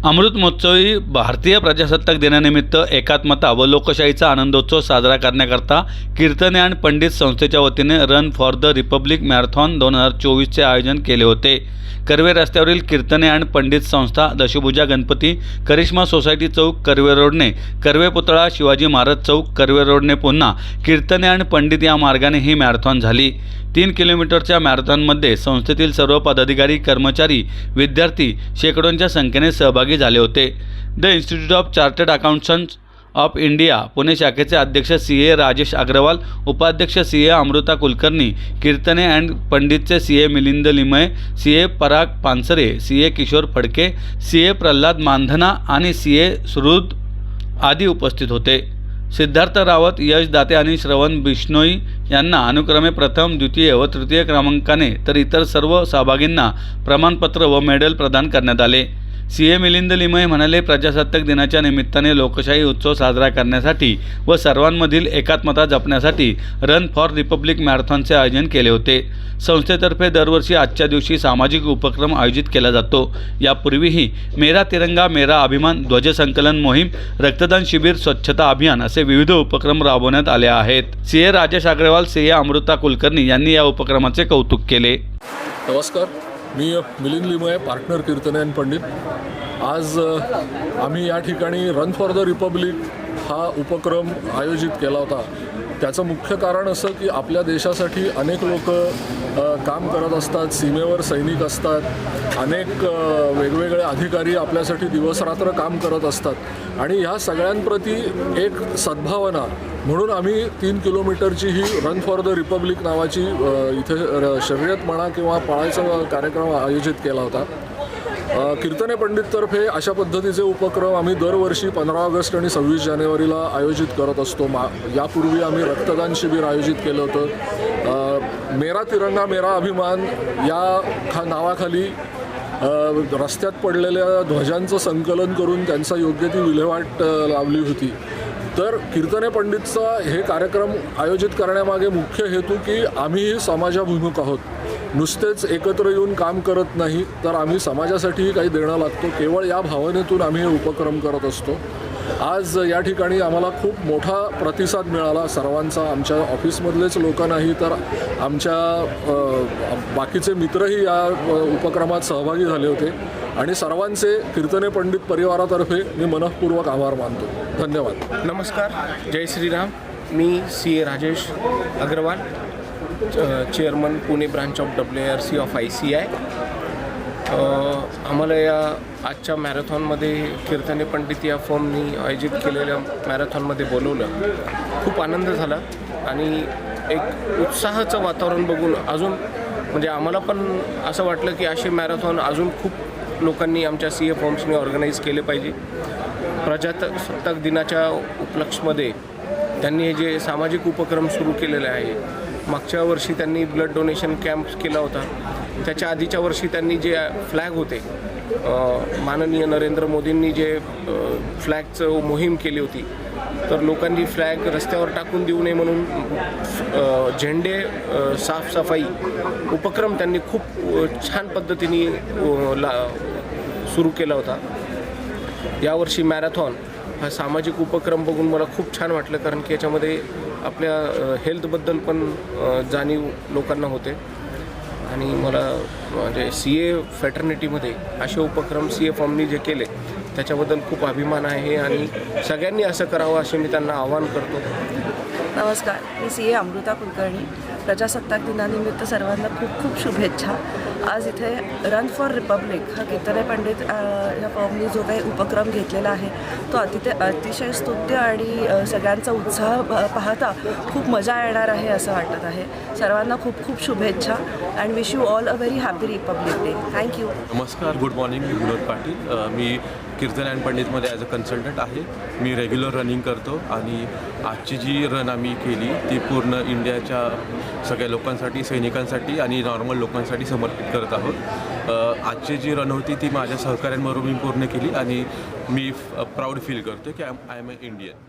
अमृत महोत्सवी भारतीय प्रजासत्ताक दिनानिमित्त एकात्मता व लोकशाहीचा आनंदोत्सव साजरा करण्याकरता कीर्तने आणि पंडित संस्थेच्या वतीने run for the republic marathon दोन हजार चोवीसचे आयोजन केले होते. कर्वे रस्त्यावरील कीर्तने आणि पंडित संस्था दशभुजा गणपती करिश्मा सोसायटी चौक कर्वे रोडने कर्वे पुतळा शिवाजी महाराज चौक कर्वे रोडने पुन्हा कीर्तने आणि पंडित या मार्गाने ही मॅरेथॉन झाली. तीन किलोमीटरच्या मॅरेथॉनमध्ये संस्थेतील सर्व पदाधिकारी कर्मचारी विद्यार्थी शेकडोंच्या संख्येने सहभागी झाले होते. The institute of chartered accountants of India Pune शाखेचे अध्यक्ष सी ए राजेश अग्रवाल उपाध्यक्ष C A Amruta Kulkarni Kirtane and पंडितचे C A Milind Limaye C A Parag Pansare C A Kishor Phadke C A Pralhad Mandhana आणि C ए सुहृद आदी उपस्थित होते. सिद्धार्थ रावत यश दाते आणि श्रवण बिश्नोई यांना अनुक्रमे प्रथम द्वितीय व तृतीय क्रमांकाने तर इतर सर्व सहभागींना प्रमाणपत्र व मेडल प्रदान करण्यात आले. सी ए मिलिंद लिमये म्हणाले प्रजासत्ताक दिनाच्या निमित्ताने लोकशाही उत्सव साजरा करण्यासाठी व सर्वांमधील एकात्मता जपण्यासाठी रन फॉर रिपब्लिक मॅरेथॉनचे आयोजन केले होते. संस्थेतर्फे दरवर्षी आजच्या दिवशी सामाजिक उपक्रम आयोजित केला जातो. यापूर्वीही मेरा तिरंगा मेरा अभिमान ध्वजसंकलन मोहीम रक्तदान शिबिर स्वच्छता अभियान असे विविध उपक्रम राबवण्यात आले आहेत. C A Rajesh Agrawal C A Amruta Kulkarni यांनी या उपक्रमाचे कौतुक केले. नमस्कार. मी मिलिंद लिमये पार्टनर कीर्तनयन पंडित आज आम्ही या ठिकाणी रन फॉर द रिपब्लिक हा उपक्रम आयोजित केला होता. त्याचं मुख्य कारण असं की आपल्या देशासाठी अनेक लोक काम करत असतात सीमेवर सैनिक असतात अनेक वेगवेगळे अधिकारी आपल्यासाठी दिवसरात्र काम करत असतात. आणि ह्या सगळ्यांप्रती एक सद्भावना म्हणून आम्ही तीन किलोमीटरची ही रन फॉर द रिपब्लिक नावाची इथे र- शर्यत म्हणा किंवा पळायचा कार्यक्रम आयोजित केला होता. कीर्तने पंडिततर्फे अशा पद्धतीचे उपक्रम आम्ही दरवर्षी पंधरा ऑगस्ट आणि सव्वीस जानेवारीला आयोजित करत असतो. मा यापूर्वी आम्ही रक्तदान शिबिर आयोजित केलं होतं. मेरा तिरंगा मेरा अभिमान या खा नावाखाली रस्त्यात पडलेल्या ध्वजांचं संकलन करून त्यांचा योग्य ती विल्हेवाट लावली होती. तर कीर्तने पंडितचा हे कार्यक्रम आयोजित करण्यामागे मुख्य हेतू की आम्हीही समाजाभिमुख आहोत. नुसतेच एकत्र येऊन काम करत नाही तर आम्ही समाजासाठीही काही देणं लागतो. केवळ या भावनेतून आम्ही हे उपक्रम करत असतो. आज या ठिकाणी आम्हाला खूप मोठा प्रतिसाद मिळाला. सर्वांचा आमच्या ऑफिसमधलेच लोक नाही तर आमच्या बाकीचे मित्रही या उपक्रमात सहभागी झाले होते. आणि सर्वांचे कीर्तने पंडित परिवारातर्फे मी मनःपूर्वक आभार मानतो. धन्यवाद. नमस्कार. जय श्रीराम. मी C A Rajesh Agrawal. Chairman Pune branch of W R C of I C A आम्हाला या आजच्या मॅरेथॉनमध्ये कीर्तने पंडित या फॉर्मनी आयोजित केलेल्या मॅरेथॉनमध्ये बोलवलं. खूप आनंद झाला आणि एक उत्साहाचं वातावरण बघून अजून म्हणजे आम्हाला पण असं वाटलं की असे मॅरेथॉन अजून खूप लोकांनी आमच्या सी ए फॉर्म्सनी ऑर्गनाईज केले पाहिजे. प्रजासत्ताक दिनाच्या उपलक्षमध्ये त्यांनी हे जे सामाजिक उपक्रम सुरू केलेले आहे मागच्या वर्षी त्यांनी ब्लड डोनेशन कॅम्प केला होता. त्याच्या आधीच्या वर्षी त्यांनी जे फ्लॅग होते माननीय नरेंद्र मोदींनी जे फ्लॅगचं मोहीम केली होती तर लोकांनी फ्लॅग रस्त्यावर टाकून देऊ नये म्हणून झेंडे साफसफाई उपक्रम त्यांनी खूप छान पद्धतीने ला सुरू केला होता. यावर्षी मॅरेथॉन हा सामाजिक उपक्रम बघून मला खूप छान वाटलं कारण की याच्यामध्ये आपल्या हेल्थबद्दल पण जाणीव लोकांना होते. आणि मला म्हणजे सी ए फॅटर्निटीमध्ये असे उपक्रम सी ए फॉर्मनी जे केले त्याच्याबद्दल खूप अभिमान आहे आणि सगळ्यांनी असं करावं असे मी त्यांना आवाहन करतो. नमस्कार. मी सी ए अमृता कुलकर्णी. प्रजासत्ताक दिनानिमित्त सर्वांना खूप खूप शुभेच्छा. आज इथे रन फॉर रिपब्लिक हा कीर्तने पंडित या फॉर्मनी जो काही उपक्रम घेतलेला आहे तो अतिथे अतिशय स्तुत्य आणि सगळ्यांचा उत्साह पाहता खूप मजा येणार आहे असं वाटत आहे. सर्वांना खूप खूप शुभेच्छा and wish you all a very happy republic day thank you नमस्कार गुड मॉर्निंग मी विनोद पाटील. मी कीर्तन अँड पंडितमध्ये ॲज अ कन्सल्टंट आहे. मी रेग्युलर रनिंग करतो आणि आजची जी रन आम्ही केली ती पूर्ण इंडियाच्या सगळ्या लोकांसाठी सैनिकांसाठी आणि नॉर्मल लोकांसाठी समर्पित करत आहोत. आजची जी रन होती ती माझ्या सहकाऱ्यांबरोबर मी पूर्ण केली आणि मी प्राऊड फील करतो की I I am a Indian